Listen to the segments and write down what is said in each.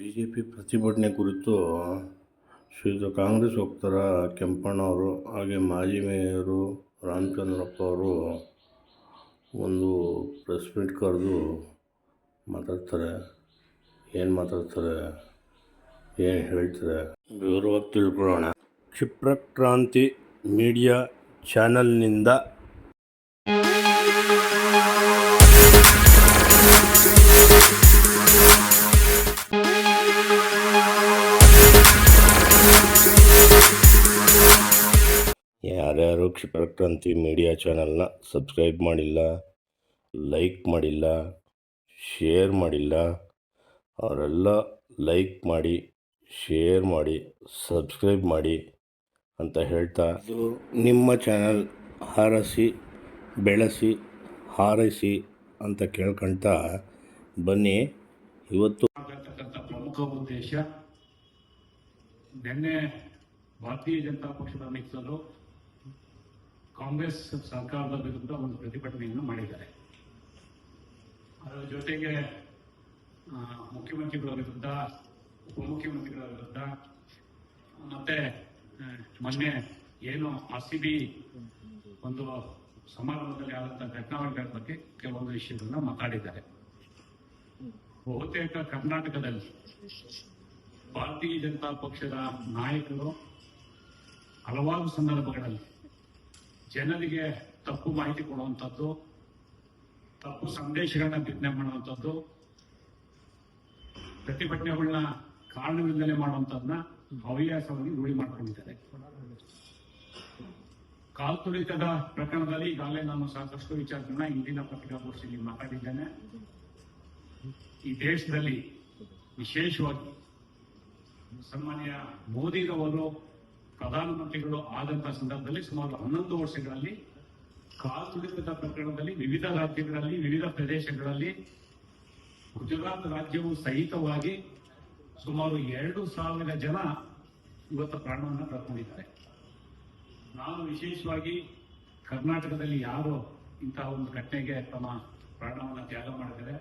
BJP ಪ್ರತಿಭಟನೆ ಕುರಿತು ಶ್ರೀಯುತ ಕಾಂಗ್ರೆಸ್ ವಕ್ತಾರ ಕೆಂಪಣ್ಣವರು ಹಾಗೆ ಮಾಜಿ ಮೇಯರು ರಾಮಚಂದ್ರಪ್ಪ ಅವರು ಒಂದು ಪ್ರೆಸ್ ಮೀಟ್ ಕರೆದು ಮಾತಾಡ್ತಾರೆ. ಏನು ಮಾತಾಡ್ತಾರೆ? ಏನು ಹೇಳ್ತಾರೆ? ವಿವರವಾಗಿ ತಿಳ್ಕೊಳ್ಳೋಣ. ಕ್ಷಿಪ್ರಕ್ರಾಂತಿ ಮೀಡಿಯಾ ಚಾನಲ್ನಿಂದ ಯಾರ್ಯಾರು ಕ್ಷಿಪ್ರಕ್ರಾಂತಿ ಮೀಡಿಯಾ ಚಾನಲ್ನ ಸಬ್ಸ್ಕ್ರೈಬ್ ಮಾಡಿಲ್ಲ, ಲೈಕ್ ಮಾಡಿಲ್ಲ, ಶೇರ್ ಮಾಡಿಲ್ಲ, ಅವರೆಲ್ಲ ಲೈಕ್ ಮಾಡಿ, ಶೇರ್ ಮಾಡಿ, ಸಬ್ಸ್ಕ್ರೈಬ್ ಮಾಡಿ ಅಂತ ಹೇಳ್ತಾ ಇದು ನಿಮ್ಮ ಚಾನಲ್ ಹಾರಸಿ, ಬೆಳೆಸಿ, ಹಾರೈಸಿ ಅಂತ ಕೇಳ್ಕೊಳ್ತಾ ಬನ್ನಿ. ಇವತ್ತು ಪ್ರಮುಖ ಉದ್ದೇಶ, ನಿನ್ನೆ ಭಾರತೀಯ ಜನತಾ ಪಕ್ಷದ ಮಿತ್ರರು ಕಾಂಗ್ರೆಸ್ ಸರ್ಕಾರದ ವಿರುದ್ಧ ಒಂದು ಪ್ರತಿಭಟನೆಯನ್ನು ಮಾಡಿದ್ದಾರೆ. ಅದರ ಜೊತೆಗೆ ಮುಖ್ಯಮಂತ್ರಿಗಳ ವಿರುದ್ಧ, ಉಪಮುಖ್ಯಮಂತ್ರಿಗಳ ವಿರುದ್ಧ, ಮತ್ತೆ ಮೊನ್ನೆ ಏನು ಆರ್ ಸಿ ಬಿ ಒಂದು ಸಮಾರಂಭದಲ್ಲಿ ಆದಂತಹ ಘಟನಾವಳಿಗಳ ಬಗ್ಗೆ ಕೆಲವೊಂದು ವಿಷಯಗಳನ್ನ ಮಾತಾಡಿದ್ದಾರೆ. ಬಹುತೇಕ ಕರ್ನಾಟಕದಲ್ಲಿ ಭಾರತೀಯ ಜನತಾ ಪಕ್ಷದ ನಾಯಕರು ಹಲವಾರು ಸಂದರ್ಭಗಳಲ್ಲಿ ಜನರಿಗೆ ತಪ್ಪು ಮಾಹಿತಿ ಕೊಡುವಂಥದ್ದು ತಪ್ಪು ಸಂದೇಶಗಳನ್ನ ಬಿತ್ತನೆ ಮಾಡುವಂಥದ್ದು ಪ್ರತಿಭಟನೆಗಳನ್ನ ಕಾರಣವಿಲ್ಲದೆ ಮಾಡುವಂಥದ್ದನ್ನ ಹವ್ಯಾಸವಾಗಿ ರೂಢಿ ಮಾಡ್ಕೊಂಡಿದ್ದಾರೆ. ಕಾಲ್ತುಳಿತದ ಪ್ರಕರಣದಲ್ಲಿ ಈಗಾಗಲೇ ನಾನು ಸಾಕಷ್ಟು ವಿಚಾರಗಳನ್ನ ಇಂದಿನ ಪತ್ರಿಕಾಗೋಷ್ಠಿಯಲ್ಲಿ ಮಾತಾಡಿದ್ದೇನೆ. ಈ ದೇಶದಲ್ಲಿ ವಿಶೇಷವಾಗಿ ಸನ್ಮಾನ್ಯ ಮೋದಿರವರು ಪ್ರಧಾನಮಂತ್ರಿಗಳು ಆದಂತಹ ಸಂದರ್ಭದಲ್ಲಿ ಸುಮಾರು ಹನ್ನೊಂದು ವರ್ಷಗಳಲ್ಲಿ ಕಾಲ್ತುಳಿತದ ಪ್ರಕರಣದಲ್ಲಿ ವಿವಿಧ ರಾಜ್ಯಗಳಲ್ಲಿ, ವಿವಿಧ ಪ್ರದೇಶಗಳಲ್ಲಿ ಗುಜರಾತ್ ರಾಜ್ಯವು ಸಹಿತವಾಗಿ ಸುಮಾರು ಎರಡು ಸಾವಿರ ಜನ ಇವತ್ತು ಪ್ರಾಣವನ್ನು ಕಳ್ಕೊಂಡಿದ್ದಾರೆ. ನಾನು ವಿಶೇಷವಾಗಿ ಕರ್ನಾಟಕದಲ್ಲಿ ಯಾರು ಇಂತಹ ಒಂದು ಘಟನೆಗೆ ತಮ್ಮ ಪ್ರಾಣವನ್ನು ತ್ಯಾಗ ಮಾಡಿದರೆ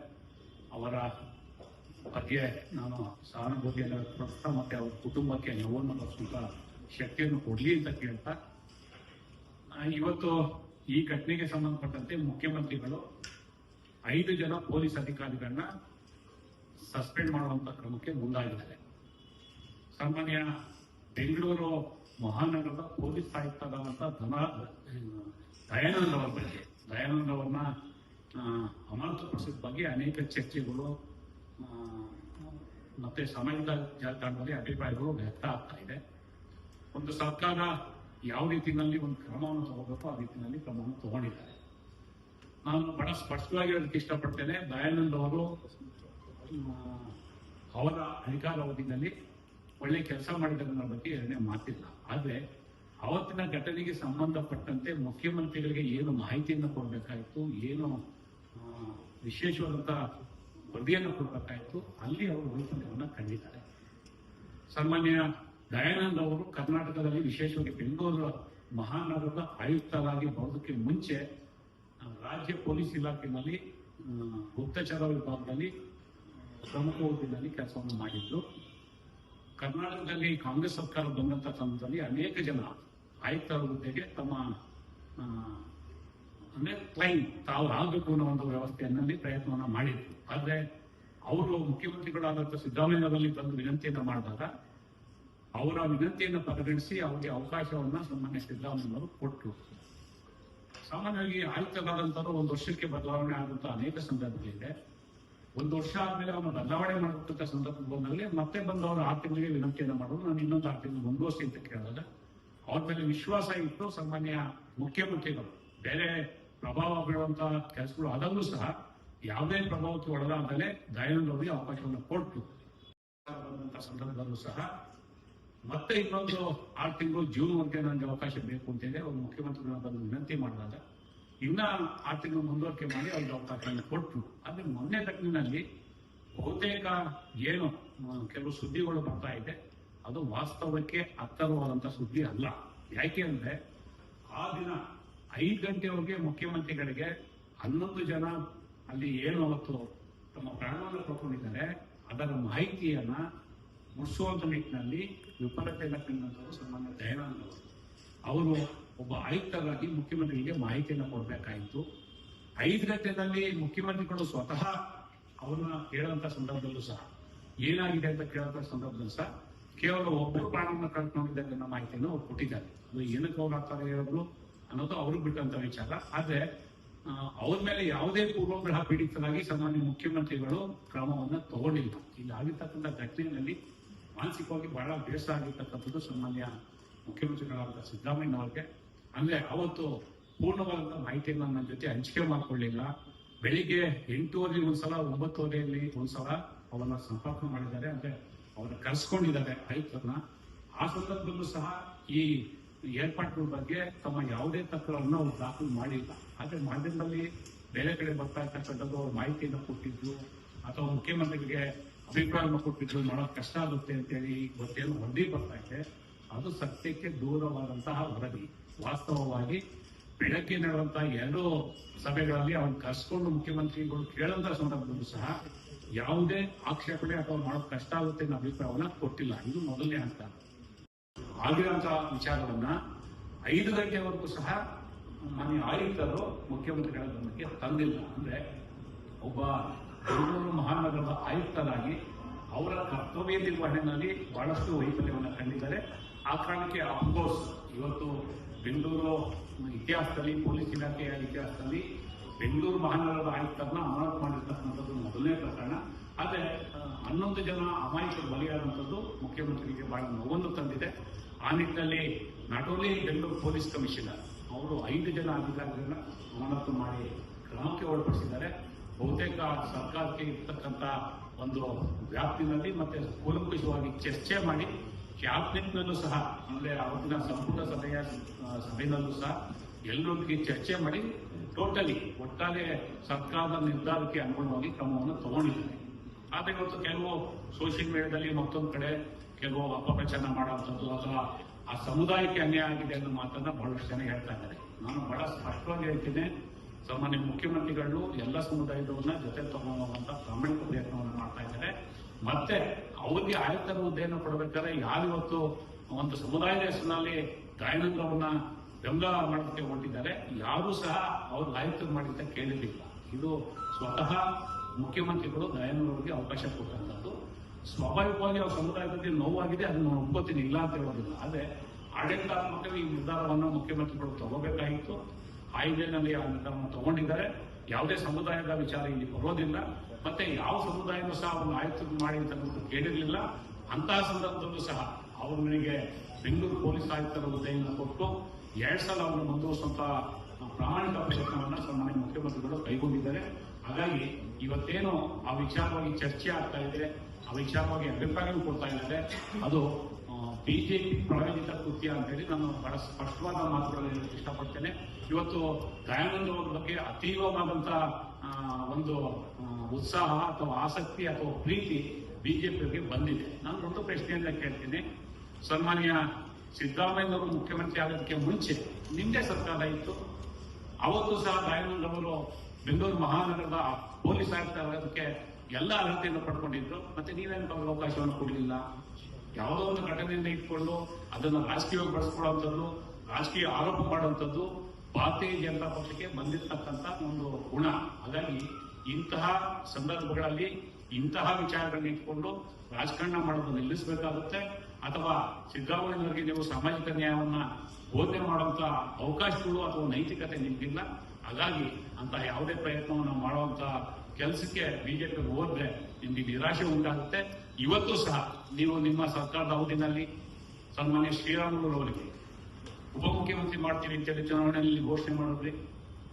ಅವರ ಬಗ್ಗೆ ನಾನು ಸಹಾನುಭೂತಿಯನ್ನು ವ್ಯಕ್ತಪಡಿಸ್ತಾ ಮತ್ತೆ ಅವರ ಕುಟುಂಬಕ್ಕೆ ನೋವನ್ನು ತರಿಸುವಂತ ಶಕ್ತಿಯನ್ನು ಕೊಡಲಿ ಅಂತ ಕೇಳ್ತಾ ಇವತ್ತು ಈ ಘಟನೆಗೆ ಸಂಬಂಧಪಟ್ಟಂತೆ ಮುಖ್ಯಮಂತ್ರಿಗಳು ಐದು ಜನ ಪೊಲೀಸ್ ಅಧಿಕಾರಿಗಳನ್ನ ಸಸ್ಪೆಂಡ್ ಮಾಡುವಂತ ಕ್ರಮಕ್ಕೆ ಮುಂದಾಗಿದ್ದಾರೆ. ಸಾಮಾನ್ಯ ಬೆಂಗಳೂರು ಮಹಾನಗರದ ಪೊಲೀಸ್ ಆಯುಕ್ತರಾದಂಥ ಧನ, ದಯಾನಂದ್ ಅವರ ಬಗ್ಗೆ, ದಯಾನಂದ್ ಅವರನ್ನ ಅಮಾನತುಪಡಿಸಿದ ಬಗ್ಗೆ ಅನೇಕ ಚರ್ಚೆಗಳು ಮತ್ತೆ ಸಮಾಜದ ಜಾಲತಾಣದಲ್ಲಿ ಅಭಿಪ್ರಾಯಗಳು ವ್ಯಕ್ತ ಆಗ್ತಾ ಇದೆ. ಒಂದು ಸರ್ಕಾರ ಯಾವ ರೀತಿಯಲ್ಲಿ ಒಂದು ಕ್ರಮವನ್ನು ತಗೋಬೇಕು ಆ ರೀತಿಯಲ್ಲಿ ಕ್ರಮವನ್ನು ತಗೊಂಡಿದ್ದಾರೆ. ನಾನು ಬಹಳ ಸ್ಪಷ್ಟವಾಗಿ ಹೇಳಕ್ಕೆ ಇಷ್ಟಪಡ್ತೇನೆ, ದಯಾನಂದ್ ಅವರು ಅವರ ಅಧಿಕಾರಾವಧಿನಲ್ಲಿ ಒಳ್ಳೆ ಕೆಲಸ ಮಾಡಿದ್ದರ ಬಗ್ಗೆ ಎರಡನೇ ಮಾತಿಲ್ಲ. ಆದರೆ ಅವತ್ತಿನ ಘಟನೆಗೆ ಸಂಬಂಧಪಟ್ಟಂತೆ ಮುಖ್ಯಮಂತ್ರಿಗಳಿಗೆ ಏನು ಮಾಹಿತಿಯನ್ನು ಕೊಡಬೇಕಾಯಿತು, ಏನು ವಿಶೇಷವಾದಂತಹ ವಿಶೇಷವಾದಂತ ವರದಿಯನ್ನು ಕೊಡಬೇಕಾಯಿತು, ಅಲ್ಲಿ ಅವರು ವೈಫಲ್ಯವನ್ನು ಕಂಡಿದ್ದಾರೆ. ಸನ್ಮಾನ್ಯ ದಯಾನಂದ್ ಅವರು ಕರ್ನಾಟಕದಲ್ಲಿ ವಿಶೇಷವಾಗಿ ಬೆಂಗಳೂರು ಮಹಾನಗರದ ಆಯುಕ್ತರಾಗಿ ಬರೋದಕ್ಕೆ ಮುಂಚೆ ರಾಜ್ಯ ಪೊಲೀಸ್ ಇಲಾಖೆಯಲ್ಲಿ ಗುಪ್ತಚರ ವಿಭಾಗದಲ್ಲಿ, ಪ್ರಮುಖ ಹುದ್ದೆಯಲ್ಲಿ ಕೆಲಸವನ್ನು ಮಾಡಿದ್ರು. ಕರ್ನಾಟಕದಲ್ಲಿ ಕಾಂಗ್ರೆಸ್ ಸರ್ಕಾರ ಬಂದಂತ ಸಮಯದಲ್ಲಿ ಅನೇಕ ಜನ ಆಯುಕ್ತರ ಹುದ್ದೆಗೆ ತಮ್ಮ ಅಂದ್ರೆ ಕ್ಲೈಮ್ ತಾವು ಆಗಬೇಕು ಅನ್ನೋ ಒಂದು ವ್ಯವಸ್ಥೆಯಲ್ಲಿ ಪ್ರಯತ್ನವನ್ನ ಮಾಡಿದ್ರು. ಆದ್ರೆ ಅವರು ಮುಖ್ಯಮಂತ್ರಿಗಳಾದಂಥ ಸಿದ್ದರಾಮಯ್ಯನಲ್ಲಿ ಬಂದು ವಿನಂತಿಯನ್ನು ಮಾಡಿದಾಗ ಅವರ ವಿನಂತಿಯನ್ನು ಪರಿಗಣಿಸಿ ಅವರಿಗೆ ಅವಕಾಶವನ್ನ ಸಾಮಾನ್ಯ ಸಿದ್ದರಾಮಯ್ಯವರು ಕೊಟ್ಟರು. ಸಾಮಾನ್ಯವಾಗಿ ಆಯುಕ್ತರಾದಂಥವ್ರು ಒಂದು ವರ್ಷಕ್ಕೆ ಬದಲಾವಣೆ ಆದಂತ ಅನೇಕ ಸಂದರ್ಭಗಳಿದೆ ಒಂದು ವರ್ಷ ಆದ್ಮೇಲೆ ಅವನು ಬದಲಾವಣೆ ಮಾಡತಕ್ಕ ಸಂದರ್ಭ ಬಂದಲ್ಲಿ ಮತ್ತೆ ಬಂದು ಅವರ ಆರು ತಿಂಗಳಿಗೆ ವಿನಂತಿಯನ್ನು ಮಾಡೋದು. ನಾನು ಇನ್ನೊಂದು ಆರು ತಿಂಗಳು ಮುಂದುವರಿಸಿ ಅಂತ ಕೇಳಿದಾಗ, ಅವ್ರ ಮೇಲೆ ವಿಶ್ವಾಸ ಇಟ್ಟು ಸಾಮಾನ್ಯ ಮುಖ್ಯಮಂತ್ರಿಗಳು, ಬೇರೆ ಪ್ರಭಾವ ಬೀಳುವಂತ ಕೆಲಸಗಳು ಆದಾಗಲೂ ಸಹ ಯಾವುದೇ ಪ್ರಭಾವಕ್ಕೆ ಒಳಗಾದಲೇ ದಯಾನಂದ್ ಅವರಿಗೆ ಅವಕಾಶವನ್ನು ಕೊಟ್ಟು ಸಂದರ್ಭದಲ್ಲೂ ಸಹ ಮತ್ತೆ ಇನ್ನೊಂದು ಆರು ತಿಂಗಳು ಜೂನ್ ವರೆಗೆ ನನಗೆ ಅವಕಾಶ ಬೇಕು ಅಂತ ಹೇಳಿ ಅವ್ರು ಮುಖ್ಯಮಂತ್ರಿಗಳನ್ನ ಬಂದು ವಿನಂತಿ ಮಾಡಿದಾಗ ಇನ್ನ ಆರು ತಿಂಗಳು ಮುಂದುವರಿಕೆ ಮಾಡಿ ಅವ್ರಿಗೆ ಅವಕಾಶವನ್ನು ಕೊಟ್ಟರು ಆದ್ರೆ ಮೊನ್ನೆ ತಕ್ಕಿನಲ್ಲಿ ಬಹುತೇಕ ಏನು ಕೆಲವು ಸುದ್ದಿಗಳು ಬರ್ತಾ ಇದೆ. ಅದು ವಾಸ್ತವಕ್ಕೆ ಹತ್ತರವಾದಂತ ಸುದ್ದಿ ಅಲ್ಲ. ಯಾಕೆ ಅಂದ್ರೆ ಆ ದಿನ ಐದು ಗಂಟೆವರೆಗೆ ಮುಖ್ಯಮಂತ್ರಿಗಳಿಗೆ ಹನ್ನೊಂದು ಜನ ಅಲ್ಲಿ ಏನು ಅವತ್ತು ತಮ್ಮ ಪ್ರಾಣವನ್ನು ಕಳ್ಕೊಂಡಿದ್ದಾರೆ, ಅದರ ಮಾಹಿತಿಯನ್ನ ಮುಡಿಸುವಂತ ನಿಟ್ಟಿನಲ್ಲಿ ವಿಫಲತೆಯನ್ನು ಕಂಡಂಥವ್ರು ಸನ್ಮಾನ್ಯ ದಯಾನಂದ ಅವರು ಒಬ್ಬ ಆಯುಕ್ತರಾಗಿ ಮುಖ್ಯಮಂತ್ರಿಗೆ ಮಾಹಿತಿಯನ್ನು ಕೊಡಬೇಕಾಯಿತು. ಐದು ಗಂಟೆನಲ್ಲಿ ಮುಖ್ಯಮಂತ್ರಿಗಳು ಸ್ವತಃ ಅವನ್ನ ಕೇಳುವಂತ ಸಂದರ್ಭದಲ್ಲೂ ಸಹ, ಏನಾಗಿದೆ ಅಂತ ಕೇಳುವಂತ ಸಂದರ್ಭದಲ್ಲೂ ಸಹ ಕೇವಲ ಒಬ್ಬರು ಪ್ರಾಣವನ್ನು ಕಳ್ಕೊಂಡಿದ್ದಾರೆ ಅನ್ನೋ ಮಾಹಿತಿಯನ್ನು ಅವ್ರು ಕೊಟ್ಟಿದ್ದಾರೆ. ಅದು ಏನಕ್ಕೆ ಅವ್ರು ಆಗ್ತಾರೆ ಹೇಳಿದ್ರು ಅನ್ನೋದು ಅವ್ರಿಗೆ ಬಿಟ್ಟಂತ ವಿಚಾರ. ಆದ್ರೆ ಅವ್ರ ಮೇಲೆ ಯಾವುದೇ ಪೂರ್ವಗ್ರಹ ಪೀಡಿತರಾಗಿ ಸಾಮಾನ್ಯ ಮುಖ್ಯಮಂತ್ರಿಗಳು ಕ್ರಮವನ್ನ ತಗೊಂಡಿಲ್ಲ. ಇಲ್ಲಿ ಆಗಿರ್ತಕ್ಕಂಥ ಘಟನೆಯಲ್ಲಿ ಮಾನಸಿಕವಾಗಿ ಬಹಳ ಬೇಸರ ಆಗಿರ್ತಕ್ಕಂಥದ್ದು ಸನ್ಮಾನ್ಯ ಮುಖ್ಯಮಂತ್ರಿಗಳಾದ ಸಿದ್ದರಾಮಯ್ಯ ಅವ್ರಿಗೆ. ಅಂದ್ರೆ ಅವತ್ತು ಪೂರ್ಣವಾದ ಮಾಹಿತಿಯನ್ನು ನನ್ನ ಜೊತೆ ಹಂಚಿಕೆ ಮಾಡ್ಕೊಳ್ಳಿಲ್ಲ. ಬೆಳಿಗ್ಗೆ ಎಂಟೂವರೆ ಒಂದ್ಸಲ, ಒಂಬತ್ತುವರೆಯಲ್ಲಿ ಒಂದ್ಸಲ ಅವನ್ನ ಸಂಪರ್ಕ ಮಾಡಿದ್ದಾರೆ. ಅಂದ್ರೆ ಅವ್ರನ್ನ ಕರೆಸ್ಕೊಂಡಿದ್ದಾರೆ ಆಯುಕ್ತರನ್ನ. ಆ ಸಂದರ್ಭದಲ್ಲೂ ಸಹ ಈ ಏರ್ಪಾಟ್ಗಳ ಬಗ್ಗೆ ತಮ್ಮ ಯಾವುದೇ ತಕರಾರನ್ನು ಅವ್ರು ದಾಖಲು ಮಾಡಿಲ್ಲ. ಆದ್ರೆ ಮಾಧ್ಯಮದಲ್ಲಿ ಬೇರೆ ಕಡೆ ಬರ್ತಾ ಇರ್ತಕ್ಕಂಥದ್ದು ಅವ್ರ ಮಾಹಿತಿಯನ್ನು ಕೊಟ್ಟಿದ್ರು. ಅಥವಾ ಮುಖ್ಯಮಂತ್ರಿಗೆ ಅಭಿಪ್ರಾಯವನ್ನು ಕೊಟ್ಟಿದ್ರು ಮಾಡೋದು ಕಷ್ಟ ಆಗುತ್ತೆ ಅಂತೇಳಿ ಗೊತ್ತೇನು ವರದಿ ಬರ್ತಾ ಇದೆ ಅದು ಸತ್ಯಕ್ಕೆ ದೂರವಾದಂತಹ ವರದಿ. ವಾಸ್ತವವಾಗಿ ಬೆಳಗ್ಗೆ ನಡೆದಂತಹ ಎರಡು ಸಭೆಗಳಲ್ಲಿ ಅವನು ಕರ್ಸ್ಕೊಂಡು ಮುಖ್ಯಮಂತ್ರಿಗಳು ಕೇಳಂತ ಸಂದರ್ಭದಲ್ಲೂ ಸಹ ಯಾವುದೇ ಆಕ್ಷೇಪಣೆ ಅಥವಾ ಮಾಡೋದು ಕಷ್ಟ ಆಗುತ್ತೆ ಅನ್ನೋ ಅಭಿಪ್ರಾಯವನ್ನ ಕೊಟ್ಟಿಲ್ಲ. ಇದು ಮೊದಲನೇ ಅಂತ ಆಗಿರುವಂತಹ ವಿಚಾರವನ್ನ ಐದು ಗಂಟೆವರೆಗೂ ಸಹ ಮಾನ್ಯ ಆಯುಕ್ತರು ಮುಖ್ಯಮಂತ್ರಿಗಳ ಗಮನಕ್ಕೆ ತಂದಿಲ್ಲ. ಅಂದ್ರೆ ಒಬ್ಬ ಬೆಂಗಳೂರು ಮಹಾನಗರದ ಆಯುಕ್ತರಾಗಿ ಅವರ ಕರ್ತವ್ಯ ನಿರ್ವಹಣೆಯಲ್ಲಿ ಬಹಳಷ್ಟು ವೈಫಲ್ಯವನ್ನು ಕಂಡಿದ್ದಾರೆ. ಆ ಕಾರಣಕ್ಕೆ ಅಫ್ಕೋರ್ಸ್ ಇವತ್ತು ಬೆಂಗಳೂರು ಇತಿಹಾಸದಲ್ಲಿ, ಪೊಲೀಸ್ ಇಲಾಖೆಯ ಇತಿಹಾಸದಲ್ಲಿ ಬೆಂಗಳೂರು ಮಹಾನಗರದ ಆಯುಕ್ತರನ್ನ ಅಮಾನತು ಮಾಡಿರ್ತಕ್ಕಂಥದ್ದು ಮೊದಲನೇ ಪ್ರಕರಣ. ಆದರೆ ಹನ್ನೊಂದು ಜನ ಅಮಾಯಕರು ಬಲಿಯಾದಂಥದ್ದು ಮುಖ್ಯಮಂತ್ರಿಗೆ ಬಹಳ ನೋವನ್ನು ತಂದಿದೆ. ಆ ನಿಟ್ಟಿನಲ್ಲಿ not only Bengaluru police commissioner, ಅವರು ಐದು ಜನ ಅಧಿಕಾರಿಗಳನ್ನ ಅಮಾನತು ಮಾಡಿ ಕ್ರಮಕ್ಕೆ ಒಳಪಡಿಸಿದ್ದಾರೆ. ಬಹುತೇಕ ಸರ್ಕಾರಕ್ಕೆ ಇರ್ತಕ್ಕಂಥ ಒಂದು ವ್ಯಾಪ್ತಿನಲ್ಲಿ ಮತ್ತೆ ಕೂಲಂಕುಷವಾಗಿ ಚರ್ಚೆ ಮಾಡಿ ಕ್ಯಾಬಿನೆಟ್ನಲ್ಲೂ ಸಹ ಅಂದರೆ ಅವತ್ತಿನ ಸಂಪುಟ ಸಭೆಯ ಸಭೆಯಲ್ಲೂ ಸಹ ಎಲ್ಲರೊಂದಿಗೆ ಚರ್ಚೆ ಮಾಡಿ ಟೋಟಲಿ ಒಟ್ಟಾರೆ ಸರ್ಕಾರದ ನಿರ್ಧಾರಕ್ಕೆ ಅನುಗುಣವಾಗಿ ಕ್ರಮವನ್ನು ತಗೊಂಡಿದ್ದಾರೆ. ಆದರೆ ಇವತ್ತು ಕೆಲವು ಸೋಷಿಯಲ್ ಮೀಡಿಯಾದಲ್ಲಿ ಮತ್ತೊಂದು ಕಡೆ ಕೆಲವು ಅಪಪ್ರಚಾರ ಮಾಡುವಂಥದ್ದು ಅಥವಾ ಆ ಸಮುದಾಯಕ್ಕೆ ಅನ್ಯಾಯ ಆಗಿದೆ ಅನ್ನೋ ಮಾತನ್ನ ಬಹಳಷ್ಟು ಜನ ಹೇಳ್ತಾ ಇದ್ದಾರೆ. ನಾನು ಬಹಳ ಸ್ಪಷ್ಟವಾಗಿ ಹೇಳ್ತೀನಿ ಸಾಮಾನ್ಯ ಮುಖ್ಯಮಂತ್ರಿಗಳು ಎಲ್ಲ ಸಮುದಾಯದವನ್ನ ಜೊತೆ ತಗೊಂಡುವಂತ ಪ್ರಾಮಾಣಿಕ ಪ್ರಯತ್ನವನ್ನು ಮಾಡ್ತಾ ಇದ್ದಾರೆ. ಮತ್ತೆ ಅವ್ರಿಗೆ ಆಯುಕ್ತರ ಹುದ್ದೆಯನ್ನು ಕೊಡಬೇಕಾದ್ರೆ ಯಾರಿವತ್ತು ಒಂದು ಸಮುದಾಯದ ಹೆಸರಿನಲ್ಲಿ ದಯಾನಂದ್ರವನ್ನ ಬೆಂಬಲ ಮಾಡೋದಕ್ಕೆ ಹೊರಟಿದ್ದಾರೆ, ಯಾರೂ ಸಹ ಅವ್ರು ಆಯುಕ್ತರು ಮಾಡಿದ್ದ ಕೇಳಿರಲಿಲ್ಲ. ಇದು ಸ್ವತಃ ಮುಖ್ಯಮಂತ್ರಿಗಳು ದಯಾನಂದ್ರವರಿಗೆ ಅವಕಾಶ ಕೊಟ್ಟಂತದ್ದು. ಸ್ವಾಭಾವಿಕವಾಗಿ ಅವ್ರ ಸಮುದಾಯದಲ್ಲಿ ನೋವಾಗಿದೆ, ಅದನ್ನು ಒಪ್ಕೋತೀನಿ, ಇಲ್ಲ ಅಂತ ಹೇಳೋದಿಲ್ಲ. ಆದ್ರೆ ಆಡಳಿತಾತ್ಮಕ ಈ ನಿರ್ಧಾರವನ್ನು ಮುಖ್ಯಮಂತ್ರಿಗಳು ತಗೋಬೇಕಾಗಿತ್ತು. ಆಯ್ಕೆನಲ್ಲಿ ಆ ನಿರ್ಧಾರವನ್ನು ತಗೊಂಡಿದ್ದಾರೆ. ಯಾವುದೇ ಸಮುದಾಯದ ವಿಚಾರ ಇಲ್ಲಿ ಬರೋದಿಲ್ಲ. ಮತ್ತೆ ಯಾವ ಸಮುದಾಯನೂ ಸಹ ಅವ್ರನ್ನ ಆಯುಕ್ತ ಮಾಡಿ ಅಂತ ಕೇಳಿರಲಿಲ್ಲ. ಅಂತಹ ಸಂದರ್ಭದಲ್ಲೂ ಸಹ ಅವರು ನನಗೆ ಬೆಂಗಳೂರು ಪೊಲೀಸ್ ಆಯುಕ್ತರ ಹುದ್ದೆಯನ್ನು ಕೊಟ್ಟು ಎರಡು ಸಲ ಅವರು ಮುಂದುವರಿಸುವಂತಹ ಪ್ರಾಮಾಣಿಕ ಪ್ರಯತ್ನವನ್ನ ಸನ್ಮಾನ್ಯ ಮುಖ್ಯಮಂತ್ರಿಗಳು ಕೈಗೊಂಡಿದ್ದಾರೆ. ಹಾಗಾಗಿ ಇವತ್ತೇನು ಆ ವಿಚಾರವಾಗಿ ಚರ್ಚೆ ಆಗ್ತಾ ಇದೆ. ಆ ವಿಚಾರವಾಗಿ ಅಭಿಪ್ರಾಯಗಳು ಕೊಡ್ತಾ ಇದ್ದಾರೆ. ಅದು ಬಿಜೆಪಿ ಪ್ರಾಯೋಜಿತ ಅಂತ ಹೇಳಿ ನಾನು ಬಹಳ ಸ್ಪಷ್ಟವಾದ ಮಾತುಗಳನ್ನು ಹೇಳಕ್ಕೆ ಇಷ್ಟಪಡ್ತೇನೆ. ಇವತ್ತು ದಯಾನಂದ ಅವ್ರ ಬಗ್ಗೆ ಅತೀವವಾದಂತ ಒಂದು ಉತ್ಸಾಹ ಅಥವಾ ಆಸಕ್ತಿ ಅಥವಾ ಪ್ರೀತಿ ಬಿಜೆಪಿಗೆ ಬಂದಿದೆ. ನಾನು ಒಂದು ಪ್ರಶ್ನೆಯಿಂದ ಕೇಳ್ತೀನಿ. ಸನ್ಮಾನ್ಯ ಸಿದ್ದರಾಮಯ್ಯನವರು ಮುಖ್ಯಮಂತ್ರಿ ಆಗೋದಕ್ಕೆ ಮುಂಚೆ ನಿಂದೆ ಸರ್ಕಾರ ಇತ್ತು. ಅವತ್ತು ಸಹ ದಯಾನಂದ ಅವರು ಬೆಂಗಳೂರು ಮಹಾನಗರದ ಪೊಲೀಸ್ ಆಯುಕ್ತ ಆಗೋದಕ್ಕೆ ಎಲ್ಲ ಅರ್ಹತೆಯನ್ನು ಪಡ್ಕೊಂಡಿದ್ರು. ಮತ್ತೆ ನೀವೇನು ಅವ್ರಿಗೆ ಅವಕಾಶವನ್ನು ಕೊಡಲಿಲ್ಲ? ಯಾವುದೋ ಒಂದು ಘಟನೆಯಿಂದ ಇಟ್ಕೊಂಡು ಅದನ್ನು ರಾಜಕೀಯವಾಗಿ ಬಳಸ್ಕೊಳ್ಳುವಂಥದ್ದು, ರಾಜಕೀಯ ಆರೋಪ ಮಾಡುವಂಥದ್ದು ಭಾರತೀಯ ಜನತಾ ಪಕ್ಷಕ್ಕೆ ಬಂದಿರತಕ್ಕಂತ ಒಂದು ಗುಣ. ಹಾಗಾಗಿ ಇಂತಹ ಸಂದರ್ಭಗಳಲ್ಲಿ ಇಂತಹ ವಿಚಾರಗಳನ್ನ ಇಟ್ಕೊಂಡು ರಾಜಕಾರಣ ಮಾಡೋದು ನಿಲ್ಲಿಸಬೇಕಾಗುತ್ತೆ. ಅಥವಾ ಸಿದ್ದರಾಮಯ್ಯನವರಿಗೆ ನೀವು ಸಾಮಾಜಿಕ ನ್ಯಾಯವನ್ನ ಬೋಧನೆ ಮಾಡುವಂಥ ಅವಕಾಶಗಳು ಅಥವಾ ನೈತಿಕತೆ ನಿಮಗಿಲ್ಲ. ಹಾಗಾಗಿ ಅಂತ ಯಾವುದೇ ಪ್ರಯತ್ನವನ್ನು ಮಾಡುವಂಥ ಕೆಲಸಕ್ಕೆ ಬಿಜೆಪಿ ಹೋದ್ರೆ ನಿಮಗೆ ನಿರಾಶೆ ಉಂಟಾಗುತ್ತೆ. ಇವತ್ತು ಸಹ ನೀವು ನಿಮ್ಮ ಸರ್ಕಾರದ ಅವಧಿನಲ್ಲಿ ಸನ್ಮಾನ್ಯ ಶ್ರೀರಾಮುಲು ಅವರಿಗೆ ಉಪಮುಖ್ಯಮಂತ್ರಿ ಮಾಡ್ತೀವಿ ಅಂತೇಳಿ ಚುನಾವಣೆಯಲ್ಲಿ ಘೋಷಣೆ ಮಾಡಿದ್ರಿ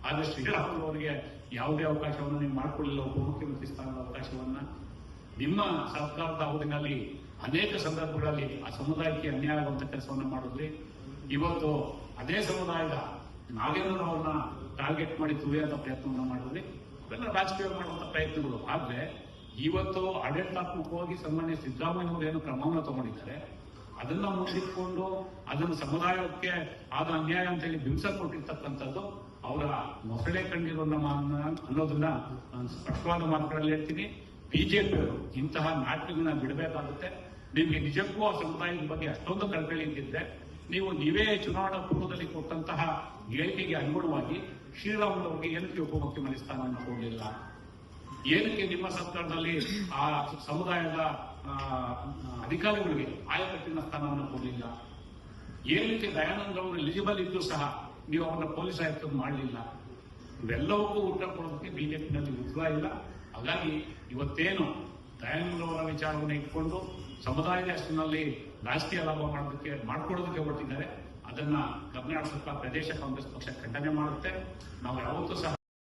ಆದ್ರೆ ಶ್ರೀರಾಮುಲು ಅವರಿಗೆ ಯಾವುದೇ ಅವಕಾಶವನ್ನು ನೀವು ಮಾಡಿಕೊಳ್ಳಿಲ್ಲ ಉಪಮುಖ್ಯಮಂತ್ರಿ ಸ್ಥಾನದ ಅವಕಾಶವನ್ನ. ನಿಮ್ಮ ಸರ್ಕಾರದ ಅವಧಿನಲ್ಲಿ ಅನೇಕ ಸಂದರ್ಭಗಳಲ್ಲಿ ಆ ಸಮುದಾಯಕ್ಕೆ ಅನ್ಯಾಯ ಆಗುವಂತ ಕೆಲಸವನ್ನ ಮಾಡಿದ್ರಿ, ಇವತ್ತು ಅದೇ ಸಮುದಾಯದ ನಾಗೇಂದ್ರ ಅವ್ರನ್ನ ಟಾರ್ಗೆಟ್ ಮಾಡಿ ತುಳಿಯುವಂತ ಪ್ರಯತ್ನವನ್ನು ಮಾಡಿದ್ರಿ ಇವೆಲ್ಲ ರಾಜಕೀಯ ಮಾಡುವಂತ ಪ್ರಯತ್ನಗಳು. ಆದ್ರೆ ಇವತ್ತು ಆಡಳಿತಾತ್ಮಕವಾಗಿ ಸನ್ಮಾನ್ಯ ಸಿದ್ದರಾಮಯ್ಯ ಏನು ಕ್ರಮವನ್ನು ತಗೊಂಡಿದ್ದಾರೆ, ಅದನ್ನ ಮುಂದಿಟ್ಕೊಂಡು ಅದನ್ನು ಸಮುದಾಯಕ್ಕೆ ಆದ ಅನ್ಯಾಯ ಅಂತ ಹೇಳಿ ಬಿಂಬಿಸಲ್ಪಟ್ಟಿರ್ತಕ್ಕಂಥದ್ದು ಅವರ ಮೊಸಳೆ ಕಂಡಿರೋ ನಮ್ಮ ಅನ್ನ- ಅನ್ನೋದನ್ನ ನಾನು ಸ್ಪಷ್ಟವಾದ ಮಾತುಗಳಲ್ಲಿ ಹೇಳ್ತೀನಿ. ಬಿಜೆಪಿಯವರು ಇಂತಹ ನಾಟಕಗಳನ್ನ ಬಿಡಬೇಕಾಗುತ್ತೆ. ನಿಮಗೆ ನಿಜಕ್ಕೂ ಆ ಸಮುದಾಯದ ಬಗ್ಗೆ ಅಷ್ಟೊಂದು ಕಳಕಳಿ ನೀವು ನೀವೇ ಚುನಾವಣಾ ಪೂರ್ವದಲ್ಲಿ ಕೊಟ್ಟಂತಹ ಹೇಳಿಕೆಗೆ ಅನುಗುಣವಾಗಿ ಶ್ರೀರಾಮುಲವರಿಗೆ ಏನಕ್ಕೆ ಉಪಮುಖ್ಯಮಂತ್ರಿ ಸ್ಥಾನವನ್ನು ಕೊಡಲಿಲ್ಲ. ಏನಕ್ಕೆ ನಿಮ್ಮ ಸರ್ಕಾರದಲ್ಲಿ ಆ ಸಮುದಾಯದ ಅಧಿಕಾರಿಗಳಿಗೆ ಆಯಕಟ್ಟಿನ ಸ್ಥಾನವನ್ನು ಕೊಡಲಿಲ್ಲ? ಏನಕ್ಕೆ ದಯಾನಂದ್ ಅವರು ಎಲಿಜಿಬಲ್ ಇದ್ದು ಸಹ ನೀವು ಅವರನ್ನ ಪೊಲೀಸ್ ಆಯುಕ್ತ ಮಾಡಲಿಲ್ಲ? ಇವೆಲ್ಲವಕ್ಕೂ ಉತ್ತರ ಕೊಡೋದಕ್ಕೆ ಬಿಜೆಪಿನಲ್ಲಿ ಉತ್ತರ ಇಲ್ಲ. ಹಾಗಾಗಿ ಇವತ್ತೇನು ದಯಾನಂದ ಅವರ ವಿಚಾರವನ್ನು ಇಟ್ಕೊಂಡು ಸಮುದಾಯದ ಹೆಸರಿನಲ್ಲಿ ರಾಜಕೀಯ ಲಾಭ ಮಾಡೋದಕ್ಕೆ, ಮಾಡ್ಕೊಡೋದಕ್ಕೆ ಹೊರಟಿದ್ದಾರೆ. ಅದನ್ನ ಕರ್ನಾಟಕ ಪ್ರದೇಶ ಕಾಂಗ್ರೆಸ್ ಪಕ್ಷ ಖಂಡನೆ ಮಾಡುತ್ತೆ. ನಾವು ಯಾವತ್ತೂ ಸಹ